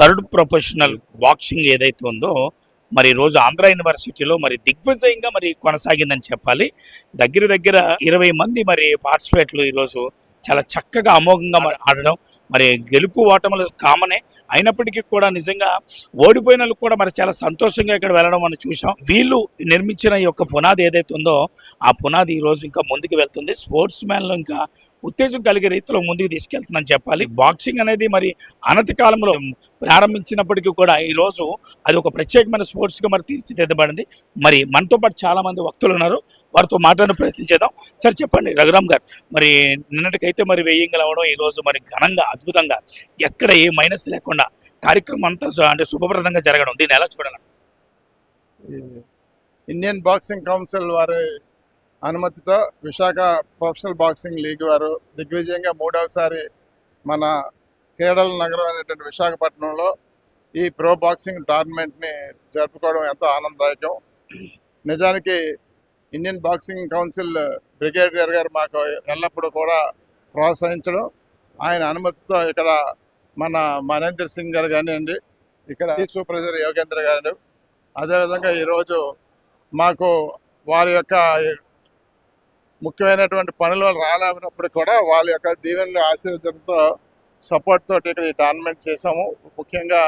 Third professional boxing ఏదైతే ఉందో మరి రోజు ఆంధ్ర యూనివర్సిటీలో మరి దిగ్విజయంగా మరి కొనసాగిందని చెప్పాలి. దగ్గర దగ్గర ఇరవై మంది మరి పార్టిసిపేట్లు ఈరోజు చాలా చక్కగా అమోఘంగా మరి ఆడడం. మరి గెలుపు ఓటములు కామనే. అయినప్పటికీ కూడా నిజంగా ఓడిపోయిన వాళ్ళు కూడా మరి చాలా సంతోషంగా ఇక్కడ వెళ్ళడం మనం చూసాం వీళ్ళు నిర్మించిన ఈ యొక్క పునాది ఏదైతే ఉందో ఆ పునాది ఈ రోజు ఇంకా ముందుకు వెళ్తుంది. స్పోర్ట్స్ మ్యాన్లో ఇంకా ఉత్తేజం కలిగే రీతిలో ముందుకు తీసుకెళ్తుందని చెప్పాలి. బాక్సింగ్ అనేది మరి అనతి కాలంలో ప్రారంభించినప్పటికీ కూడా ఈ రోజు అది ఒక ప్రత్యేకమైన స్పోర్ట్స్గా మరి తీర్చిదిద్దబడింది. మరి మనతో పాటు చాలామంది వక్తులు ఉన్నారు. వారితో మాట్లాడే ప్రయత్నం చేద్దాం. సరే చెప్పండి. రఘురామ్ గారు మరి అయితే మరి వెయ్యింగలు అవడం ఈ రోజు మరి ఘనంగా అద్భుతంగా ఎక్కడ ఏ మైనస్ లేకుండా కార్యక్రమం అంతా అంటే శుభప్రదంగా జరగడం దీన్ని ఎలా చూడాలి ఇండియన్ బాక్సింగ్ కౌన్సిల్ వారి అనుమతితో విశాఖ ప్రొఫెషనల్ బాక్సింగ్ లీగ్ వారు దిగ్విజయంగా మూడవసారి మన క్రీడల నగరం అనేటువంటి విశాఖపట్నంలో ఈ ప్రో బాక్సింగ్ టోర్నమెంట్ని జరుపుకోవడం ఎంతో ఆనందదాయకం. నిజానికి ఇండియన్ బాక్సింగ్ కౌన్సిల్ బ్రిగేడియర్ గారు మాకు ఎల్లప్పుడూ కూడా ప్రోత్సహించడం. ఆయన అనుమతితో ఇక్కడ మన మనేందర్ సింగ్ గారు కానివ్వండి ఇక్కడ సూపర్వైజర్ యోగేంద్ర గారు అదేవిధంగా ఈరోజు మాకు వారి యొక్క ముఖ్యమైనటువంటి పనులు రాలేనప్పుడు కూడా వాళ్ళ యొక్క దీవెనలు ఆశీర్వదంతో సపోర్ట్ తోటి ఇక్కడ ఈ టోర్నమెంట్ చేశాము. ముఖ్యంగా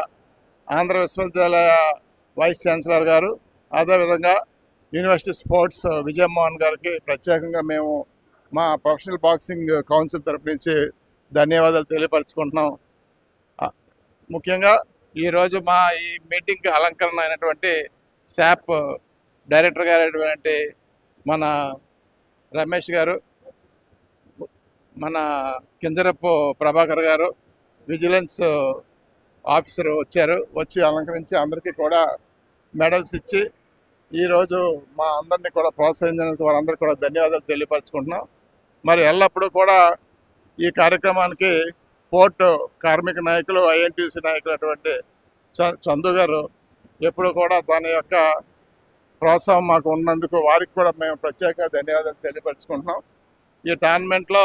ఆంధ్ర విశ్వవిద్యాలయ వైస్ ఛాన్సలర్ గారు అదేవిధంగా యూనివర్సిటీ స్పోర్ట్స్ విజయమోహన్ గారికి ప్రత్యేకంగా మేము మా ప్రొఫెషనల్ బాక్సింగ్ కౌన్సిల్ తరపు నుంచి ధన్యవాదాలు తెలియపరచుకుంటున్నాం. ముఖ్యంగా ఈరోజు మా ఈ మీటింగ్కి అలంకరణ అయినటువంటి శాప్ డైరెక్టర్ గారైనటువంటి మన రమేష్ గారు మన కింజరపు ప్రభాకర్ గారు విజిలెన్స్ ఆఫీసర్ వచ్చారు. వచ్చి అలంకరించి అందరికీ కూడా మెడల్స్ ఇచ్చి ఈరోజు మా అందరినీ కూడా ప్రోత్సహించినందుకు వారందరికీ కూడా ధన్యవాదాలు తెలియపరచుకుంటున్నాం. మరి ఎల్లప్పుడూ కూడా ఈ కార్యక్రమానికి పోర్టు కార్మిక నాయకులు ఐఎన్టీసీ నాయకులు అటువంటి చ- చందు గారు ఎప్పుడు కూడా తన యొక్క ప్రోత్సాహం మాకు ఉన్నందుకు వారికి కూడా మేము ప్రత్యేకంగా ధన్యవాదాలు తెలియపరచుకుంటున్నాం. ఈ టోర్నమెంట్లో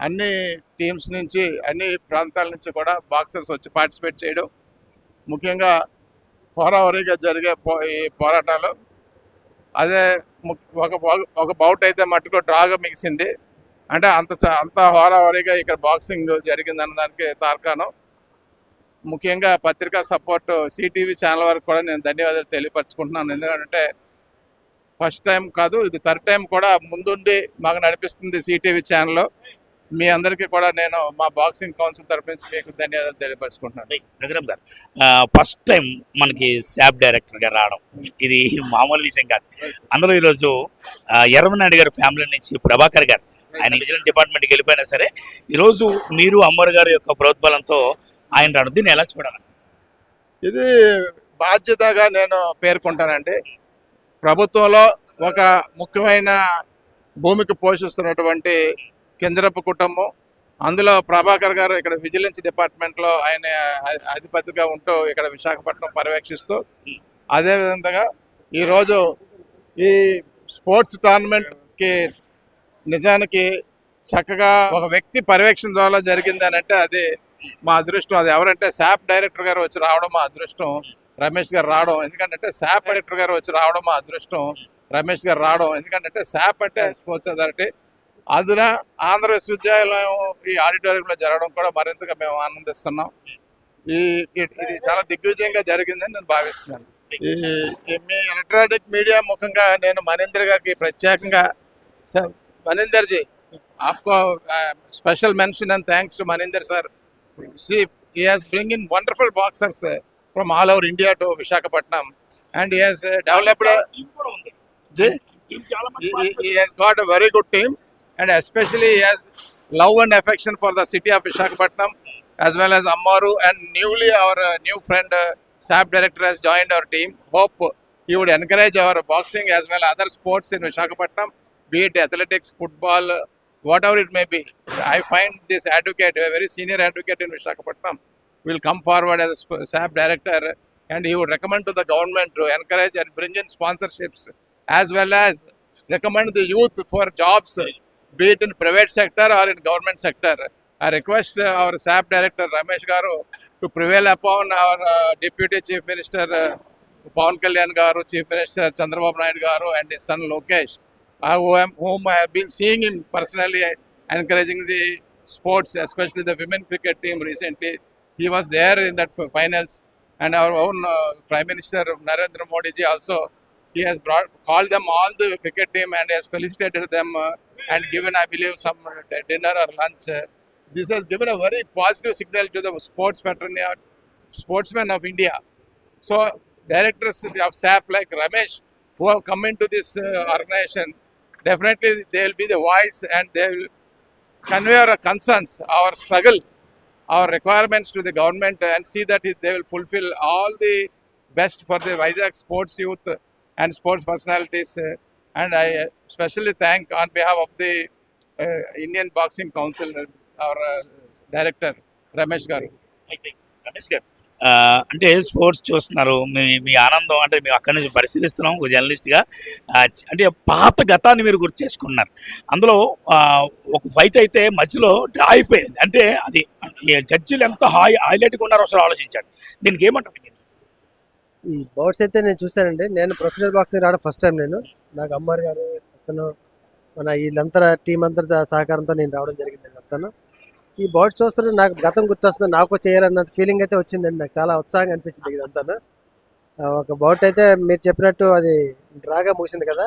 అన్ని టీమ్స్ నుంచి అన్ని ప్రాంతాల నుంచి కూడా బాక్సర్స్ వచ్చి పార్టిసిపేట్ చేయడం ముఖ్యంగా హోరాహోరీగా జరిగే పో ఈ పోరాటాలు. అదే ము- ఒక బౌ- ఒక బౌట్ అయితే మట్టుకు డ్రాగా మిగిసింది. అంటే అంత అంత హోరాహోరీగా ఇక్కడ బాక్సింగ్ జరిగిందన్న దానికి తార్కాణం. ముఖ్యంగా పత్రికా సపోర్ట్ సిటీవీ ఛానల్ వరకు కూడా నేను ధన్యవాదాలు తెలియపరచుకుంటున్నాను. ఎందుకంటే ఫస్ట్ టైం కాదు ఇది థర్డ్ టైం కూడా ముందుండి మాకు నడిపిస్తుంది సిటీవీ ఛానల్. మీ అందరికీ కూడా నేను మా బాక్సింగ్ కౌన్సిల్ తరపు నుంచి మీకు ధన్యవాదాలు తెలియపరచుకుంటున్నాను. రఘురామ్ గారు ఫస్ట్ టైం మనకి శాప్ డైరెక్టర్ గారు రావడం ఇది మామూలు విషయం కాదు. అందులో ఈరోజు ఎర్రమనాయుడు గారి ఫ్యామిలీ నుంచి ప్రభాకర్ గారు ఆయన విజిలెన్స్ డిపార్ట్మెంట్కి వెళ్ళిపోయినా సరే ఈరోజు మీరు అమ్మర్ గారి యొక్క ప్రోత్బలంతో ఆయన రావడం దీన్ని ఎలా చూడాలి? ఇది బాధ్యతగా నేను పేర్కొంటానండి. ప్రభుత్వంలో ఒక ముఖ్యమైన భూమికి పోషిస్తున్నటువంటి కింజరపు కుటుంబం అందులో ప్రభాకర్ గారు ఇక్కడ విజిలెన్స్ డిపార్ట్మెంట్లో ఆయన అధిపతిగా ఉంటూ ఇక్కడ విశాఖపట్నం పర్యవేక్షిస్తూ అదేవిధంగా ఈరోజు ఈ స్పోర్ట్స్ టోర్నమెంట్కి నిజానికి చక్కగా ఒక వ్యక్తి పర్యవేక్షణ ద్వారా జరిగింది అని అంటే అది మా అదృష్టం. అది ఎవరంటే శాప్ డైరెక్టర్ గారు వచ్చి రావడం మా అదృష్టం. రమేష్ గారు రావడం. ఎందుకంటే శాప్ డైరెక్టర్ గారు వచ్చి రావడం మా అదృష్టం. రమేష్ గారు రావడం. ఎందుకంటే శాప్ అంటే స్పోర్ట్స్ అథారిటీ. అందున ఆంధ్ర విశ్వవిద్యాలయం ఈ ఆడిటోరియంలో జరగడం కూడా మరింతగా మేము ఆనందిస్తున్నాం. ఈ ఇది చాలా దిగ్విజయంగా జరిగిందని నేను భావిస్తున్నాను. ఈ మీ ఎలక్ట్రానిక్ మీడియా ముఖంగా నేను మనీందర్ గారికి ప్రత్యేకంగా Maninder ji, Afko, uh, special mention and thanks to Maninder sir. See, he has bring in wonderful boxers uh, from all over India to Vishakhapatnam, and he has uh, developed. A, ji, he, he has got a very good team, and especially he has love and affection for the city of Vishakhapatnam, as well as Ammaru, and newly our uh, new friend uh, SAP director has joined our team. Hope he would encourage our boxing as well other sports in Vishakhapatnam. Be it athletics football uh, whatever it may be i find this advocate a very senior advocate in visakhapatnam will come forward as a sp- sap director and he would recommend to the government to encourage and bring in sponsorships as well as recommend the youth for jobs, be it in private sector or in government sector. I request uh, our SAP director Ramesh Garu to prevail upon our uh, Deputy Chief Minister uh, Pawan Kalyan Garu, Chief Minister Chandrababu Naidu Garu, and his son Lokesh, uh, who am, whom I have been seeing him personally encouraging the sports, especially the women cricket team recently. He was there in that finals, and our own uh, Prime Minister Narendra Modi ji also. He has brought called them all the cricket team and has felicitated them uh, and given, I believe, some uh, dinner or lunch. Uh, this has given a very positive signal to the sports fraternity, sportsmen of India. So, directors of SAP like Ramesh, who have come into this uh, organization, definitely they will be the voice and they will convey our concerns, our struggle, our requirements to the government and see that they will fulfill all the best for the Vizag sports youth and sports personalities. And I especially thank on behalf of the uh, Indian Boxing Council, our uh, director, Ramesh Garu. Ramesh Garu. అంటే sports చూస్తున్నారు. మీ మీ ఆనందం అంటే మేము అక్కడి నుంచి పరిశీలిస్తున్నాం ఒక జర్నలిస్ట్గా అంటే పాత గతాన్ని మీరు గుర్తు చేసుకున్నారు. అందులో ఒక ఫైట్ అయితే మధ్యలో డ్రా అయిపోయింది అంటే అది ఈ జడ్జిలు ఎంత హాయి హైలైట్గా ఉన్నారో అసలు ఆలోచించాడు. దీనికి ఏమంటారు? ఈ బౌట్స్ అయితే నేను చూశానండి. నేను ప్రొఫెషనల్ బాక్సింగ్ రావడం ఫస్ట్ టైం నేను. నాకు అమ్మారు గారు అతను మన వీళ్ళంతా టీం అంతా సహకారంతో నేను రావడం జరిగింది అతను. ఈ బౌట్స్ చూస్తుంటే నాకు గతం గుర్తొస్తుంది నాకు చేయాలన్నంత ఫీలింగ్ అయితే వచ్చిందండి. నాకు చాలా ఉత్సాహంగా అనిపించింది ఇదంతా ఒక బౌట్ అయితే మీరు చెప్పినట్టు అది డ్రాగా ముగిసింది కదా.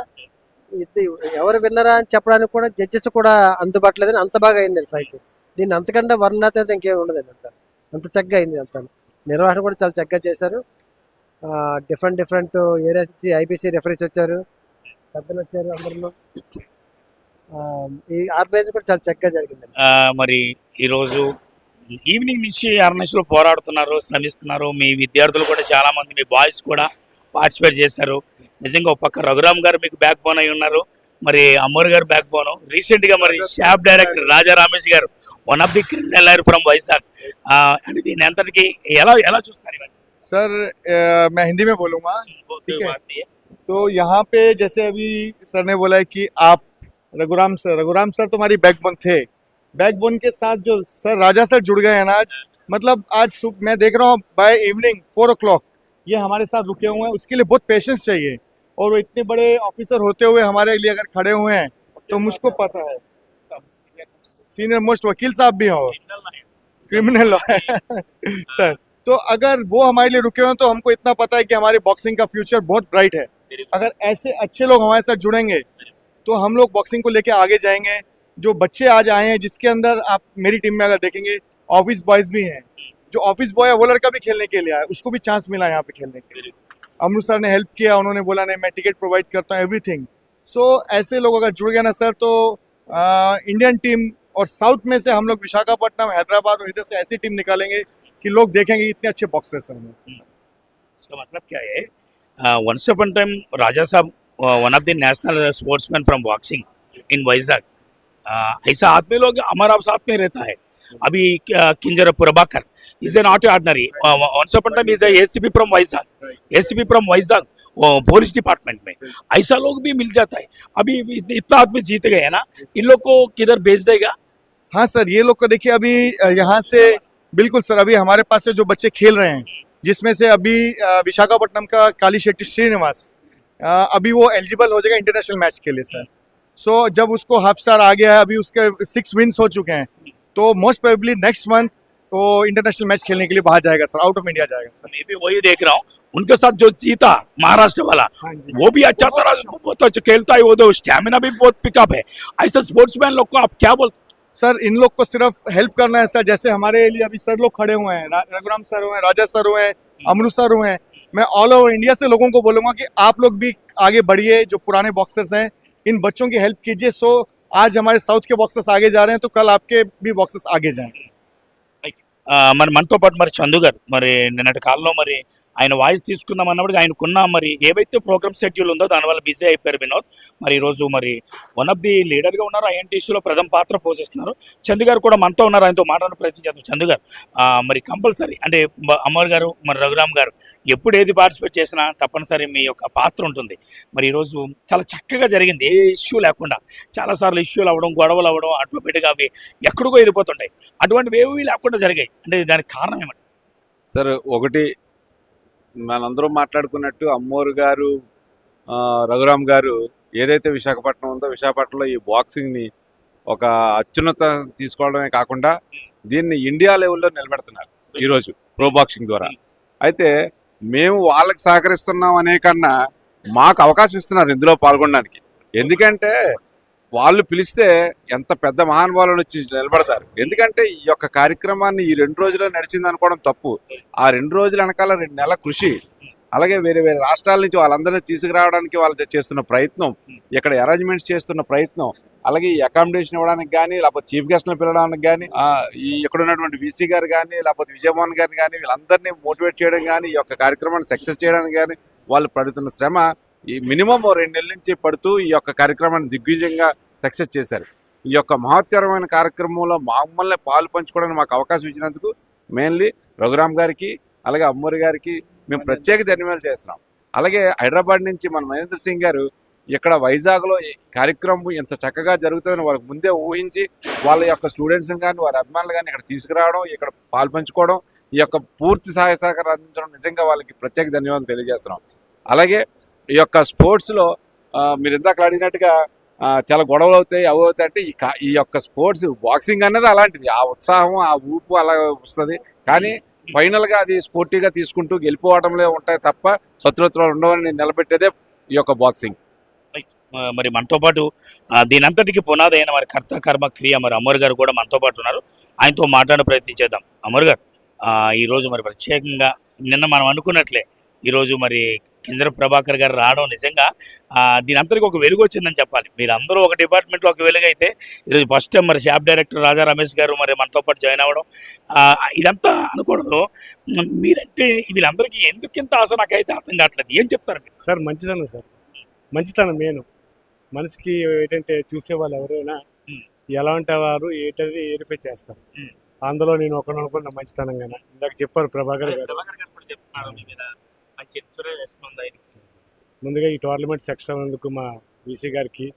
ఇది ఎవరు విన్నరా అని చెప్పడానికి కూడా జడ్జెస్ కూడా అందుబాటులో అంత బాగా అయింది ఫైట్ దీన్ని అంతకంటే వర్ణాత ఇంకేం ఉండదండి అంత. అంత చక్కగా అయింది అంత నిర్వహణ కూడా చాలా చక్కగా చేశారు. డిఫరెంట్ డిఫరెంట్ ఏరియా నుంచి ఐబీసీ రెఫరీస్ వచ్చారు. పెద్దలు వచ్చారు అందరిలో. ఈ ఆర్గనైజ్ కూడా చాలా చక్కగా జరిగిందండి ఆ, మరి ఈరోజు ఈవినింగ్ నుంచి అరణ్యస్లో పోరాడుతున్నారు శ్రమిస్తున్నారు మీ విద్యార్థులు కూడా చాలా మంది మీ బాయ్స్ కూడా పార్టిసిపేట్ చేశారు నిజంగా ఒక పక్క రఘురామ్ గారు మీకు బ్యాక్ బోన్ అయి ఉన్నారు మరి అమ్మోరు గారు బ్యాక్ బోన్ రీసెంట్ గా మరి shop director Raja Ramesh garu one of the criminal lawyer from Vizag ఆ, అంటే దీని ఎంతటికి ఎలా ఎలా చూస్తారు ఇవన్నీ? सर अ, मैं हिंदी में बोलूंगा ठीक है। భారతీయ. तो यहाँ पे जैसे अभी सर ने बोला है कि आप Raghuram sir Raghuram sir तुम्हारी बैकबोन थे। बैकबोन के साथ जो सर राजा सर जुड़ गए हैं ना आज। मतलब आज सुब- मैं देख रहा हूँ बाय इवनिंग फोर ओ ये हमारे साथ रुके हुए हैं। उसके लिए बहुत पेशेंस चाहिए। और वो इतने बड़े ऑफिसर होते हुए हमारे लिए अगर खड़े हुए हैं तो मुझको पता है। सीनियर मोस्ट वकील साहब भी हो क्रिमिनल सर तो अगर वो हमारे लिए रुके हुए हैं तो हमको इतना पता है कि हमारे बॉक्सिंग का फ्यूचर बहुत ब्राइट है। अगर ऐसे अच्छे लोग हमारे साथ जुड़ेंगे तो हम लोग बॉक्सिंग को लेके आगे जाएँगे। जो बच्चे आज आए हैं जिसके अंदर आप मेरी टीम में अगर देखेंगे ऑफ़िस बॉयज़ भी हैं। जो ऑफ़िस बॉय है वो लड़का भी खेलने के लिए आया। उसको भी चांस मिला यहाँ पे खेलने के लिए। अमृत सर ने हेल्प किया उन्होंने बोला नहीं मैं टिकट प्रोवाइड करता हूँ एवरीथिंग सो ऐसे लोग अगर जुड़ गए ना सर तो आ, इंडियन टीम और साउथ में से हम लोग विशाखापट्टनम हैदराबाद और इधर से ऐसी टीम निकालेंगे कि लोग देखेंगे इतने अच्छे बॉक्सर्स हैं। इसका मतलब क्या है? वंस अपन टाइम राजा साहब one of the national sportsman from boxing in Vizag ऐसा आदमी लोग हमारा साथ में रहता है। अभी uh, Kinjar Prabhakar is a not ordinary once upon time is ACP from Vizag ACP from Vizag police department में। ऐसा लोग भी मिल जाता है। अभी इतना आदमी जीत गए हैं ना? इन लोग को किधर भेज देगा? हाँ सर ये लोग को देखिए अभी यहाँ से बिल्कुल सर अभी हमारे पास से जो बच्चे खेल रहे हैं जिसमें से अभी विशाखापट्टनम का काली शेट्टी श्रीनिवास अभी वो एलिजिबल हो जाएगा इंटरनेशनल मैच के लिए सर सो so, जब उसको हाफ़ स्टार आ गया है अभी उसके सिक्स विन्स हो चुके हैं तो मोस्ट प्रोबेबली नेक्स्ट मंथ वो इंटरनेशनल मैच खेलने के लिए बाहर जाएगा सर आउट ऑफ़ इंडिया जाएगा सर मैं भी वही देख रहा हूँ। उनके साथ जो जीता महाराष्ट्र वाला हाँ वो भी अच्छा तरह बहुत अच्छा खेलता है वो तो। स्टेमिना भी बहुत पिकअप है। ऐसे स्पोर्ट्समैन लोग को आप क्या बोलते सर इन लोग को सिर्फ़ हेल्प करना है सर जैसे हमारे लिए अभी सर लोग खड़े हुए हैं रघुराम सर हुए हैं राजा सर हुए हैं अमृत सर हुए हैं मैं ऑल ओवर इंडिया से लोगों को बोलूंगा कि आप लोग भी आगे बढ़िए जो पुराने बॉक्सर्स हैं इन बच्चों की हेल्प कीजिए सो आज हमारे साउथ के बॉक्सर्स आगे जा रहे हैं तो कल आपके भी बॉक्सर्स आगे जाएं ఆ, మరి మనతో పాటు మరి చందు గారు మరి నిన్నటి కాలంలో మరి ఆయన వాయిస్ తీసుకుందాం అన్నప్పుడు ఆయనకున్న మరి ఏవైతే ప్రోగ్రామ్ షెడ్యూల్ ఉందో దానివల్ల బిజీ అయిపోయారు వినోద్. మరి ఈరోజు మరి వన్ ఆఫ్ ది లీడర్గా ఉన్నారు. ఐఎన్టీసీలో ప్రథమ పాత్ర పోషిస్తున్నారు. చందు గారు కూడా మనతో ఉన్నారు. ఆయనతో మాట్లాడే ప్రయత్నం చేద్దాం. చందు గారు మరి కంపల్సరీ అంటే బ- గారు మరి రఘురామ్ గారు ఎప్పుడు ఏది పార్టిసిపేట్ చేసినా తప్పనిసరి మీ యొక్క పాత్ర ఉంటుంది. మరి ఈరోజు చాలా చక్కగా జరిగింది. ఏ ఇష్యూ లేకుండా చాలాసార్లు ఇష్యూలు అవ్వడం గొడవలు అవ్వడం ఆటోమేటిక్గా అవి ఎక్కడికో వెళ్ళిపోతుంటాయి. అటువంటివి ఏవి లేకుండా జరిగాయి. అంటే దానికి కారణం ఏమంటే సార్ ఒకటి మనందరం మాట్లాడుకున్నట్టు అమ్మోరు గారు రఘురామ్ గారు ఏదైతే విశాఖపట్నం ఉందో విశాఖపట్నంలో ఈ బాక్సింగ్ని ఒక అత్యున్నత తీసుకోవడమే కాకుండా దీన్ని ఇండియా లెవెల్లో నిలబెడుతున్నారు ఈరోజు ప్రో బాక్సింగ్ ద్వారా. అయితే మేము వాళ్ళకి సహకరిస్తున్నాం అనే కన్నా మాకు అవకాశం ఇస్తున్నారు ఇందులో పాల్గొనడానికి. ఎందుకంటే వాళ్ళు పిలిస్తే ఎంత పెద్ద మహానుభావులను వచ్చి నిలబడతారు. ఎందుకంటే ఈ యొక్క కార్యక్రమాన్ని ఈ రెండు రోజుల్లో నడిచింది అనుకోవడం తప్పు. ఆ రెండు రోజుల వెనకాల రెండు నెలల కృషి అలాగే వేరే వేరే రాష్ట్రాల నుంచి వాళ్ళందరినీ తీసుకురావడానికి వాళ్ళు చేస్తున్న ప్రయత్నం ఇక్కడ అరేంజ్మెంట్స్ చేస్తున్న ప్రయత్నం అలాగే ఈ అకామిడేషన్ ఇవ్వడానికి కానీ లేకపోతే చీఫ్ గెస్ట్ని పిలవడానికి కానీ ఈ ఇక్కడ ఉన్నటువంటి వీసీ గారు కానీ లేకపోతే విజయమోహన్ గారు కానీ వీళ్ళందరినీ మోటివేట్ చేయడం కానీ ఈ యొక్క కార్యక్రమాన్ని సక్సెస్ చేయడానికి కానీ వాళ్ళు పడుతున్న శ్రమ ఈ మినిమం ఓ రెండు నెలల నుంచి పడుతూ ఈ యొక్క కార్యక్రమాన్ని దిగ్విజయంగా సక్సెస్ చేశారు. ఈ యొక్క మహత్తరమైన కార్యక్రమంలో మమ్మల్ని పాలు పంచుకోవడానికి మాకు అవకాశం ఇచ్చినందుకు మెయిన్లీ రఘురామ్ గారికి అలాగే అమ్మూరి గారికి మేము ప్రత్యేక ధన్యవాదాలు చేస్తున్నాం. అలాగే హైదరాబాద్ నుంచి మన మహేంద్ర సింగ్ గారు ఇక్కడ వైజాగ్లో ఈ కార్యక్రమం ఇంత చక్కగా జరుగుతుందని వాళ్ళకి ముందే ఊహించి వాళ్ళ యొక్క స్టూడెంట్స్ని కానీ వారి అభిమానులు కానీ ఇక్కడ తీసుకురావడం ఇక్కడ పాల్పంచుకోవడం ఈ యొక్క పూర్తి సహాయ సహకారం అందించడం నిజంగా వాళ్ళకి ప్రత్యేక ధన్యవాదాలు తెలియజేస్తున్నాం. అలాగే ఈ యొక్క స్పోర్ట్స్లో మీరు ఇందాక అడిగినట్టుగా చాలా గొడవలు అవుతాయి అవి అవుతాయి అంటే ఈ ఈ యొక్క స్పోర్ట్స్ బాక్సింగ్ అనేది అలాంటిది. ఆ ఉత్సాహం ఆ ఊపు అలా వస్తుంది. కానీ ఫైనల్గా అది స్పోర్టివ్గా తీసుకుంటూ గెలిపోవడంలో ఉంటాయి తప్ప శత్రుత్వాలు ఉండవని నిలబెట్టేదే ఈ యొక్క బాక్సింగ్. మరి మనతో పాటు దీనంతటికి పునాది అయిన మరి కర్త కర్మ క్రియ మరి అమర్ గారు కూడా మనతో పాటు ఉన్నారు. ఆయనతో మాట్లాడే ప్రయత్నం చేద్దాం. అమర్ గారు ఈరోజు మరి ప్రత్యేకంగా నిన్న మనం అనుకున్నట్లే ఈరోజు మరి కిందర ప్రభాకర్ గారు రావడం నిజంగా ఆ, దీనంతటికి ఒక వెలుగు వచ్చిందని చెప్పాలి. మీరు అందరూ ఒక డిపార్ట్మెంట్లో ఒక వెలుగు అయితే ఈరోజు ఫస్ట్ టైం మరి షాప్ డైరెక్టర్ రాజా రమేష్ గారు మరి మనతో పాటు జాయిన్ అవ్వడం ఇదంతా అనకూడదు. మీరంటే వీళ్ళందరికీ ఎందుకు ఇంత ఆశ నాకైతే అర్థం కావట్లేదు. ఏం చెప్తారు మీరు? సార్ మంచితనం సార్. మంచితనం మెయిన్. మనిషికి ఏంటంటే చూసే వాళ్ళు ఎవరైనా మ్మ్. ఎలా వారు ఏంటనేది వెరిఫై చేస్తారు. అందులో నేను ఒకరు అనుకున్న మంచితనంగా ఇందాక చెప్పారు ప్రభాకర్ గారు. మంచి ఆయనకి. ముందుగా ఈ టోర్నమెంట్ సెక్షన్ అయినందుకు మా వీసీ గారికి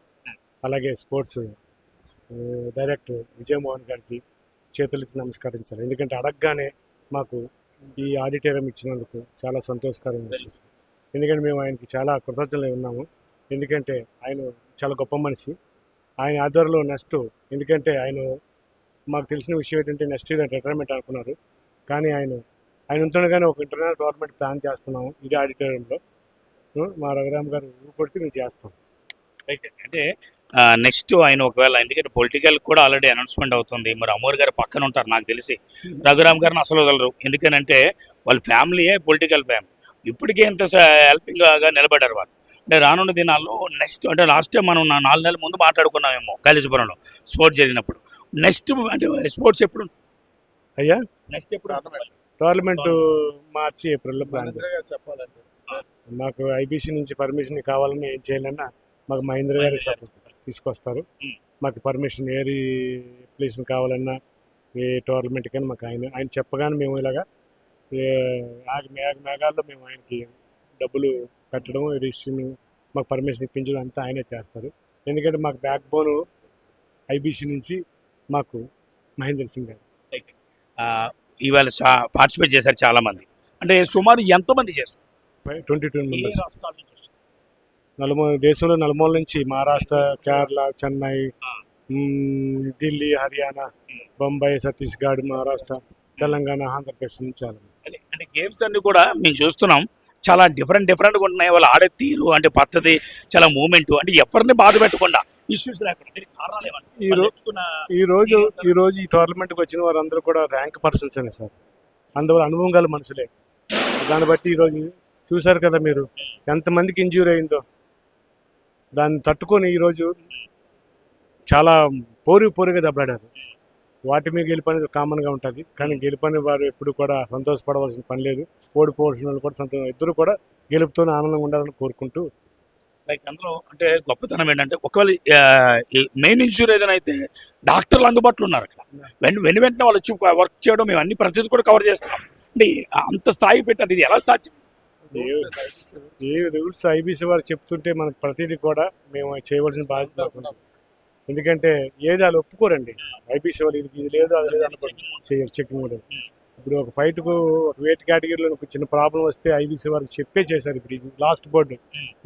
అలాగే స్పోర్ట్స్ డైరెక్టర్ విజయమోహన్ గారికి చేతులెత్తి నమస్కరించాలి ఎందుకంటే అడగగానే మాకు ఈ ఆడిటోరియం ఇచ్చినందుకు చాలా సార్. ఎందుకంటే మేము ఆయనకి చాలా కృతజ్ఞతలు ఉన్నాము ఎందుకంటే ఆయన చాలా గొప్ప మనిషి ఆయన ఆధ్వర్యంలో నెక్స్ట్ ఎందుకంటే ఆయన మాకు తెలిసిన విషయం ఏంటంటే నెక్స్ట్ ఇయర్ రిటైర్మెంట్ అనుకున్నారు కానీ ఆయన ఆయన ఉంటుండగానే ఒక ఇంటర్నల్ టోర్నమెంట్ ప్లాన్ చేస్తున్నాము ఇది ఆడిటోరియంలో మా రఘురామ్ గారు ఊపడితే మేము చేస్తాం. అంటే నెక్స్ట్ ఆయన ఒకవేళ ఎందుకంటే పొలిటికల్ కూడా ఆల్రెడీ అనౌన్స్మెంట్ అవుతుంది. మరి అమోర్ గారు పక్కన ఉంటారు నాకు తెలిసి. రఘురామ్ గారిని అసలు వదలరు. ఎందుకనంటే వాళ్ళ ఫ్యామిలీయే పొలిటికల్ ఫ్యామిలీ ఇప్పటికే ఇంత హెల్పింగ్గా నిలబడ్డారు వాళ్ళు. అంటే రానున్న దినాల్లో నెక్స్ట్ అంటే లాస్ట్ టైం మనం నాలుగు నెలల ముందు మాట్లాడుకున్నామేమో కాళేశ్వరంలో స్పోర్ట్స్ జరిగినప్పుడు. నెక్స్ట్ అంటే స్పోర్ట్స్ ఎప్పుడు? అయ్యా? నెక్స్ట్ ఎప్పుడు? టోర్నమెంట్ మార్చి ఏప్రిల్లో ప్లాన్ చెప్పాలంటే మాకు ఐబీసీ నుంచి పర్మిషన్ కావాలని ఏం చేయాలన్నా మాకు మహేంద్ర గారు తీసుకొస్తారు. మాకు పర్మిషన్ ఏ ప్లేస్ కావాలన్నా ఏ టోర్నమెంట్ కానీ మాకు ఆయన ఆయన చెప్పగానే మేము ఇలాగా ఆగ మేఘ మేఘాల్లో మేము ఆయనకి డబ్బులు పెట్టడం రిజిస్ట్రేషన్ మాకు పర్మిషన్ ఇప్పించడం అంతా ఆయనే చేస్తారు. ఎందుకంటే మాకు బ్యాక్ బోన్ ఐబీసీ నుంచి మాకు మహేంద్ర సింగ్ గారు. ఇవాళ పార్టిసిపేట్ చేశారు చాలా మంది అంటే సుమారు ఎంతమంది చేస్తారు ట్వంటీ టూ మెంబర్స్? నలుమూల దేశంలో నలుమూల నుంచి మహారాష్ట్ర కేరళ చెన్నై ఢిల్లీ హర్యానా బొంబాయి ఛత్తీస్గఢ్ మహారాష్ట్ర తెలంగాణ ఆంధ్రప్రదేశ్ నుంచి చాలా అంటే గేమ్స్ అన్ని కూడా మేము చూస్తున్నాం. చాలా డిఫరెంట్ డిఫరెంట్గా ఉంటున్నాయి. వాళ్ళు ఆడే తీరు అంటే పద్ధతి చాలా మూమెంట్ అంటే ఎవరిని బాధ పెట్టకుండా ఇష్యూస్ లేకుండా. దీనికి కారణాలు ఏమంటారు? ఈ వాళ్ళు రో- నేర్చుకున్న ఈ రోజు ఈ రోజు ఈ టోర్నమెంట్కి వచ్చిన వారందరూ కూడా ర్యాంక్ పర్సన్స్ అనే సార్. అందువల్ల అనుభవం గల మనుషులే. దాన్ని బట్టి ఈరోజు చూశారు కదా మీరు. ఎంతమందికి ఇంజ్యూరీ అయిందో. దాన్ని తట్టుకొని ఈరోజు చాలా పోరు పోరుగా దెబ్బలాడారు. వాటి మీద గెలుపు అనేది కామన్గా ఉంటుంది. కానీ గెలుపని వారు ఎప్పుడు కూడా సంతోషపడవలసిన పని లేదు. ఓడిపోవాల్సిన వాళ్ళు కూడా సంతోషం ఇద్దరు కూడా గెలుపుతోనే ఆనందంగా ఉండాలని కోరుకుంటూ లైక్ అందులో అంటే గొప్పతనం ఏంటంటే ఒకవేళ మెయిన్ ఇన్సూర్ ఏదైనా అయితే డాక్టర్లు అందుబాటులో ఉన్నారు అక్కడ. వెను వెను వెంటనే వాళ్ళు వచ్చి వర్క్ చేయడం మేము అన్ని ప్రతిదీ కూడా కవర్ చేస్తున్నాం. అంటే అంత స్థాయి పెట్టి అది ఎలా సాధ్యం? ఏ రూల్స్ ఐబీసీ వారు చెప్తుంటే మనకు ప్రతిదీ కూడా మేము చేయవలసిన బాధ్యత ఉంది. ఎందుకంటే ఏది వాళ్ళు ఒప్పుకోరండి. ఐపీసీ వాళ్ళు ఇది ఇది లేదు అది లేదు అనుకోండి చేయరు చెకింగ్ కూడా. ఇప్పుడు ఒక ఫైట్కు ఒక వెయిట్ కేటగిరీలో ఒక చిన్న ప్రాబ్లం వస్తే ఐబీసీ వారికి చెప్పే చేశారు ఇప్పుడు లాస్ట్ బోర్డు.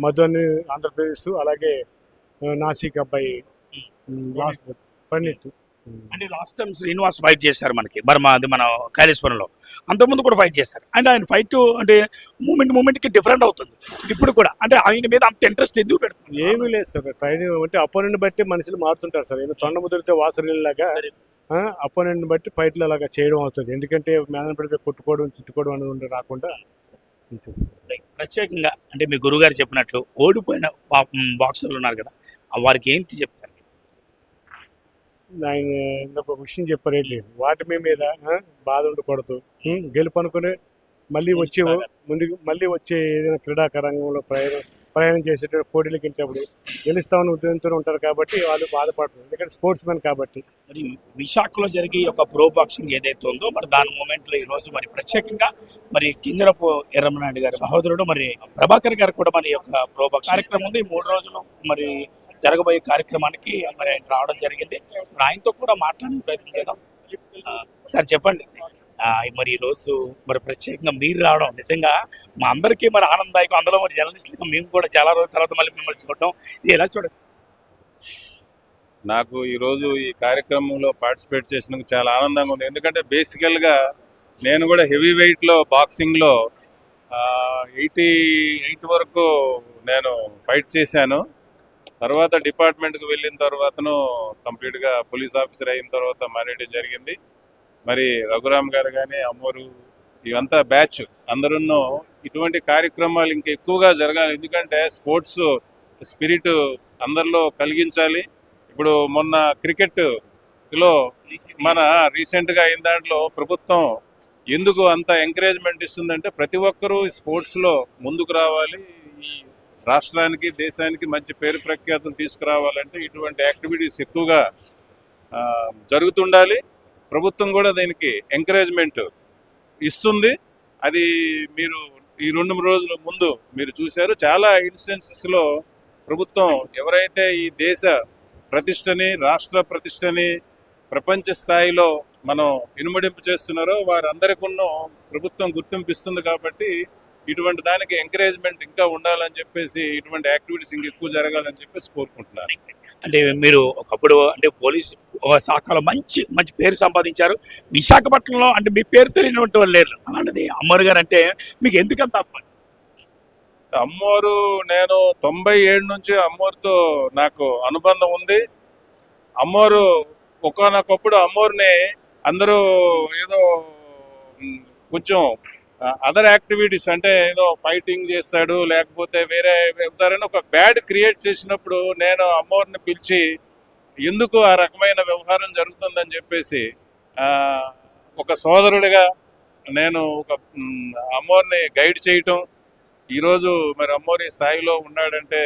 మధుని ఆంధ్రప్రదేశ్ అలాగే నాసిక్ అబ్బాయి ఉమ్, లాస్ట్ పండిత్. అంటే లాస్ట్ టైం శ్రీనివాస్ ఫైట్ చేశారు మనకి మరి అది మన కైలేశ్వరంలో అంతకుముందు కూడా ఫైట్ చేశారు. అంటే ఆయన ఫైట్ అంటే మూమెంట్ మూమెంట్కి డిఫరెంట్ అవుతుంది. ఇప్పుడు కూడా అంటే ఆయన మీద అంత ఇంట్రెస్ట్ ఎందుకు పెడుతుంది ఏమీ లేదు సార్ ట్రైనింగ్ అంటే అపోనెంట్ బట్టి మనుషులు మారుతుంటారు సార్. ఏదో తొండ ముదిరితే వాసనలాగా అపోనెంట్ బట్టి ఫైట్లు అలాగా చేయడం అవుతుంది. ఎందుకంటే మేదన పడిపోయి కొట్టుకోవడం చుట్టుకోవడం అనేది ఉండే రాకుండా. ప్రత్యేకంగా అంటే మీ గురుగారు చెప్పినట్లు ఓడిపోయిన బాక్సర్లు ఉన్నారు కదా వారికి ఏంటి చెప్తారు? ఆయన ఇంకొక విషయం చెప్పారు ఏంటి వాటి మీద బాధ ఉండకూడదు. గెలుపు అనుకుని మళ్ళీ వచ్చే ముందుకు మళ్ళీ వచ్చే ఏదైనా క్రీడాకరంగంలో ప్రయాణం ప్రయాణం చేసేటప్పుడు పోటీలకు వెళ్ళేటప్పుడు గెలుస్తామని ఉద్యమంతో ఉంటారు కాబట్టి వాళ్ళు బాధపడుతున్నారు ఎందుకంటే స్పోర్ట్స్ మ్యాన్ కాబట్టి. మరి విశాఖలో జరిగే ఒక ప్రో బాక్సింగ్ ఏదైతే ఉందో మరి దాని మూమెంట్లో ఈరోజు ఈ రోజు మరి ప్రత్యేకంగా మరి కింజరపు ఎర్రమనాయుడు గారి సహోదరుడు మరి ప్రభాకర్ గారు కూడా మరి యొక్క ప్రో బాక్సింగ్ కార్యక్రమం ఉంది. మూడు రోజులు మరి జరగబోయే కార్యక్రమానికి మరి ఆయన రావడం జరిగింది. ఆయనతో కూడా మాట్లాడే ప్రయత్నం చేద్దాం. సార్ చెప్పండి. మరి ఈ రోజు మరి ప్రత్యేకంగా మీరు రావడం నిజంగా మా అందరికీ మరి ఆనందాయకం అందులో మరి జర్నలిస్టులుగా మేము కూడా చాలా రోజుల తర్వాత మళ్ళీ మిమ్మల్ని చూడడం. ఇది ఎలా చూడొచ్చు? నాకు ఈరోజు ఈ కార్యక్రమంలో పార్టిసిపేట్ చేసినందుకు చాలా ఆనందంగా ఉంది. ఎందుకంటే బేసికల్గా నేను కూడా హెవీ వెయిట్లో బాక్సింగ్లో ఎయిటీ ఎయిట్ వరకు నేను ఫైట్ చేశాను. తర్వాత డిపార్ట్మెంట్కి వెళ్ళిన తర్వాతను కంప్లీట్గా పోలీస్ ఆఫీసర్ అయిన తర్వాత మానేయడం జరిగింది. మరి రఘురామ్ గారు కానీ అమ్మోరు ఇవంతా బ్యాచ్. అందరూ ఇటువంటి కార్యక్రమాలు ఇంకా ఎక్కువగా జరగాలి. ఎందుకంటే స్పోర్ట్స్ స్పిరిట్ అందరిలో కలిగించాలి. ఇప్పుడు మొన్న క్రికెట్లో మన రీసెంట్గా అయిన దాంట్లో ప్రభుత్వం ఎందుకు అంత ఎంకరేజ్మెంట్ ఇస్తుందంటే ప్రతి ఒక్కరూ స్పోర్ట్స్లో ముందుకు రావాలి. ఈ రాష్ట్రానికి దేశానికి మంచి పేరు ప్రఖ్యాతులు తీసుకురావాలంటే ఇటువంటి యాక్టివిటీస్ ఎక్కువగా జరుగుతుండాలి. ప్రభుత్వం కూడా దీనికి ఎంకరేజ్మెంట్ ఇస్తుంది. అది మీరు ఈ రెండు రోజుల ముందు మీరు చూశారు. చాలా ఇన్స్టెన్సెస్లో ప్రభుత్వం ఎవరైతే ఈ దేశ ప్రతిష్టని రాష్ట్ర ప్రతిష్టని ప్రపంచ స్థాయిలో మనం ఇనుమడింపు చేస్తున్నారో వారందరికీ ప్రభుత్వం గుర్తింపిస్తుంది కాబట్టి ఇటువంటి దానికి ఎంకరేజ్మెంట్ ఇంకా ఉండాలని చెప్పేసి ఇటువంటి యాక్టివిటీస్ ఇంకా ఎక్కువ జరగాలని చెప్పేసి కోరుకుంటున్నాను. అంటే మీరు ఒకప్పుడు అంటే పోలీస్ శాఖలో మంచి మంచి పేరు సంపాదించారు. విశాఖపట్నంలో అంటే మీ పేరు తెలియనటువంటి వాళ్ళు లేరు. అలాంటిది అమ్మారు గారు అంటే మీకు ఎందుకంత అభిమానం? అమ్మోరు నేను తొంభై ఏడు నుంచి అమ్మవారితో నాకు అనుబంధం ఉంది. అమ్మోరు ఒకనొకప్పుడు అమ్మవారిని అందరూ ఏదో కొంచెం అదర్ యాక్టివిటీస్ అంటే ఏదో ఫైటింగ్ చేస్తాడు లేకపోతే వేరే వెళ్తారని ఒక బ్యాడ్ క్రియేట్ చేసినప్పుడు నేను అమ్మవారిని పిలిచి ఎందుకు ఆ రకమైన వ్యవహారం జరుగుతుందని చెప్పేసి ఒక సోదరుడిగా నేను ఒక అమ్మవారిని గైడ్ చేయటం. ఈరోజు మరి అమ్మవారి స్థాయిలో ఉన్నాడంటే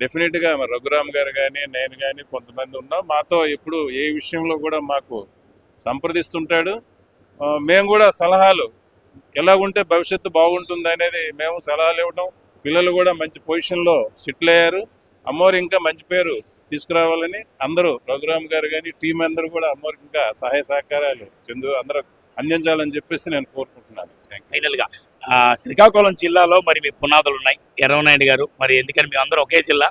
డెఫినెట్గా మరి రఘురామ్ గారు కానీ నేను కానీ కొంతమంది ఉన్నాం. మాతో ఎప్పుడు ఏ విషయంలో కూడా మాకు సంప్రదిస్తుంటాడు. మేము కూడా సలహాలు ఎలా ఉంటే భవిష్యత్తు బాగుంటుంది అనేది మేము సలహాలు ఇవ్వటం. పిల్లలు కూడా మంచి పొజిషన్లో సెటిల్ అయ్యారు అమ్మోరు ఇంకా మంచి పేరు తీసుకురావాలని అందరూ రఘురామ్ గారు కానీ టీం అందరూ కూడా అమ్మోరికి ఇంకా సహాయ సహకారాలు చెందు అందరూ అందించాలని చెప్పేసి నేను కోరుకుంటున్నాను. ఫైనల్గా ఫైనల్గా ఆ, శ్రీకాకుళం జిల్లాలో మరి మీ పునాదులు ఉన్నాయి ఎర్రవనాయుడు గారు మరి ఎందుకని మేము అందరూ ఒకే జిల్లా.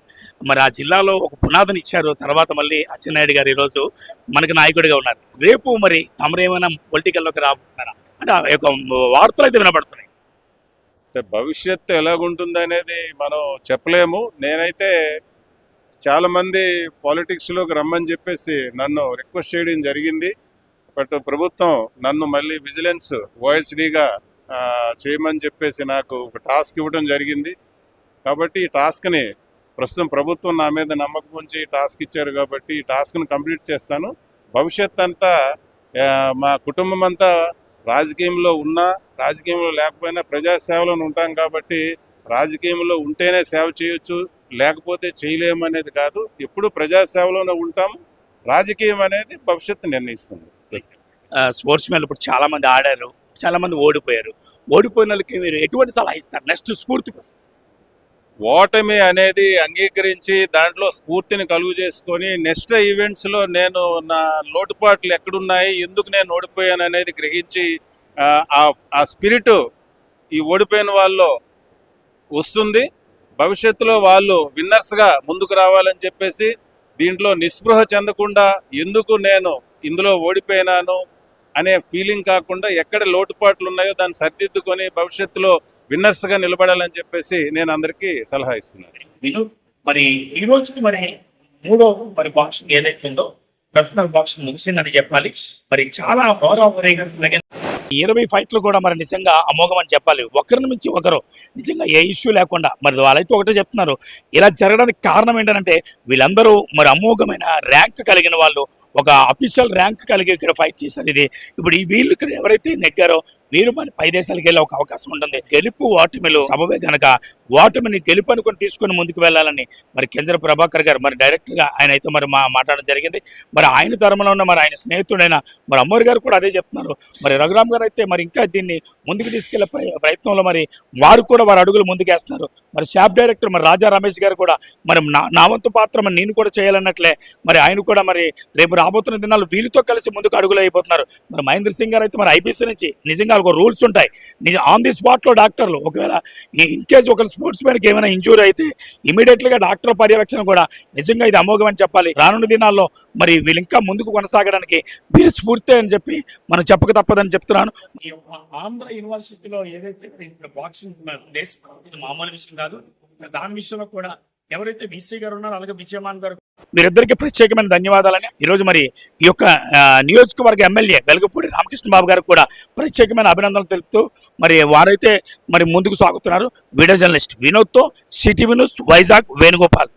మరి ఆ జిల్లాలో ఒక పునాదిని ఇచ్చారు. తర్వాత మళ్ళీ అచ్చెన్నాయుడు గారు ఈరోజు మనకి నాయకుడిగా ఉన్నారు. రేపు మరి తమరేమైనా పొలిటికల్లోకి రాబోతున్నారా? అంటే వార్తలు అయితే వినబడుతున్నాయి. అంటే భవిష్యత్తు ఎలాగుంటుంది అనేది మనం చెప్పలేము. నేనైతే చాలా మంది పాలిటిక్స్లోకి రమ్మని చెప్పేసి నన్ను రిక్వెస్ట్ చేయడం జరిగింది. బట్ ప్రభుత్వం నన్ను మళ్ళీ విజిలెన్స్ ఓఎస్డీగా చేయమని చెప్పేసి నాకు ఒక టాస్క్ ఇవ్వడం జరిగింది. కాబట్టి ఈ టాస్క్ని ప్రస్తుతం ప్రభుత్వం నా మీద నమ్మకం ఉంచి టాస్క్ ఇచ్చారు కాబట్టి ఈ టాస్క్ని కంప్లీట్ చేస్తాను. భవిష్యత్ అంతా మా కుటుంబం అంతా రాజకీయంలో ఉన్నా రాజకీయంలో లేకపోయినా ప్రజాసేవలను ఉంటాం కాబట్టి రాజకీయంలో ఉంటేనే సేవ చేయొచ్చు లేకపోతే చేయలేము అనేది కాదు. ఎప్పుడు ప్రజాసేవలోనే ఉంటాం. రాజకీయం అనేది భవిష్యత్తు నిర్ణయిస్తుంది. స్పోర్ట్స్ మెన్ ఇప్పుడు చాలా మంది ఆడారు చాలా మంది ఓడిపోయారు. ఓడిపోయిన వాళ్ళకి మీరు ఎటువంటి సలహా ఇస్తారు? నెక్స్ట్ స్ఫూర్తి కోసం. ఓటమి అనేది అంగీకరించి దాంట్లో స్ఫూర్తిని కలుగు చేసుకొని నెక్స్ట్ ఈవెంట్స్లో నేను నా లోటుపాట్లు ఎక్కడున్నాయి ఎందుకు నేను ఓడిపోయాను అనేది గ్రహించి ఆ, స్పిరిట్ ఈ ఓడిపోయిన వాళ్ళు వస్తుంది. భవిష్యత్తులో వాళ్ళు విన్నర్స్గా ముందుకు రావాలని చెప్పేసి దీంట్లో నిస్పృహ చెందకుండా ఎందుకు నేను ఇందులో ఓడిపోయినాను అనే ఫీలింగ్ కాకుండా ఎక్కడ లోటుపాట్లు ఉన్నాయో దాన్ని సరిదిద్దుకొని భవిష్యత్తులో విన్నర్స్గా నిలబడాలని చెప్పేసి నేను అందరికీ సలహా ఇస్తున్నాను. మరి ఈ రోజుకి మరి మూడో మరి బాక్సింగ్ ఏదైతే ఉందో ప్రొఫెషనల్ బాక్సింగ్ ముగిసిందని చెప్పాలి. మరి చాలా గౌరవ ఇరవై ఫైట్లు కూడా మరి నిజంగా అమోఘం అని చెప్పాలి. ఒకరిని మించి ఒకరు నిజంగా ఏ ఇష్యూ లేకుండా మరి వాళ్ళైతే ఒకటే చెప్తున్నారు. ఇలా జరగడానికి కారణం ఏంటంటే వీళ్ళందరూ మరి అమోఘమైన ర్యాంక్ కలిగిన వాళ్ళు ఒక అఫీషియల్ ర్యాంక్ కలిగి ఇక్కడ ఫైట్ చేశారు ఇది. ఇప్పుడు ఈ వీళ్ళు ఇక్కడ ఎవరైతే నెగ్గారో వీరు మరి పై దేశాలకు వెళ్ళే ఒక అవకాశం ఉంటుంది. గెలుపు ఓటమిలో సబబే గనక ఓటమిని గెలుపు అనుకుని తీసుకుని ముందుకు వెళ్ళాలని మరి కేంద్ర ప్రభాకర్ గారు మరి డైరెక్ట్గా ఆయన అయితే మరి మా మాట్లాడడం జరిగింది. మరి ఆయన తరంలో ఉన్న మరి ఆయన స్నేహితుడైన మరి అమ్మోరి గారు కూడా అదే చెప్తున్నారు. మరి రఘురామ్ గారు అయితే మరి ఇంకా దీన్ని ముందుకు తీసుకెళ్ళే ప్రయత్నంలో మరి వారు కూడా వారు అడుగులు ముందుకేస్తున్నారు మరి షాప్ డైరెక్టర్ మరి రాజా రమేష్ గారు కూడా మరి నా నా వంతు పాత్ర మరి నేను కూడా చేయాలన్నట్లే మరి ఆయన కూడా మరి రేపు రాబోతున్న దినాలు వీళ్ళతో కలిసి ముందుకు అడుగులు అయిపోతున్నారు మరి మహేంద్ర సింగ్ గారు అయితే మరి ఐపీసీ నుంచి నిజంగా ఒక రూల్స్ ఉంటాయి. నిజ ఆన్ ది స్పాట్లో డాక్టర్లు ఒకవేళ ఇన్ కేస్ ఒక స్పోర్ట్స్ మ్యాన్కి ఏమైనా ఇంజూరీ అయితే ఇమీడియట్లీగా డాక్టర్ పర్యవేక్షణ కూడా నిజంగా ఇది అమోఘమని చెప్పాలి. రానున్న దినాల్లో మరి వీళ్ళు ఇంకా ముందుకు కొనసాగడానికి వీరు స్ఫూర్తి అని చెప్పి మనం చెప్పక తప్పదని చెప్తున్నాను. ఆంధ్ర యూనివర్సిటీలో ఏదైతే బాక్సింగ్ మామూలు విషయం కాదు. దాని విషయంలో కూడా ఎవరైతే బీసీ గారు ఉన్నారో అలాగే విజయమాన్ గారు మీరిద్దరికి ప్రత్యేకమైన ధన్యవాదాలని. ఈరోజు మరి ఈ యొక్క నియోజకవర్గ ఎమ్మెల్యే వెలగపూడి రామకృష్ణ బాబు గారికి కూడా ప్రత్యేకమైన అభినందనలు తెలుపుతూ మరి వారైతే మరి ముందుకు సాగుతున్నారు. వీడియో జర్నలిస్ట్ వినోద్తో సిటీ న్యూస్ వైజాగ్ వేణుగోపాల్.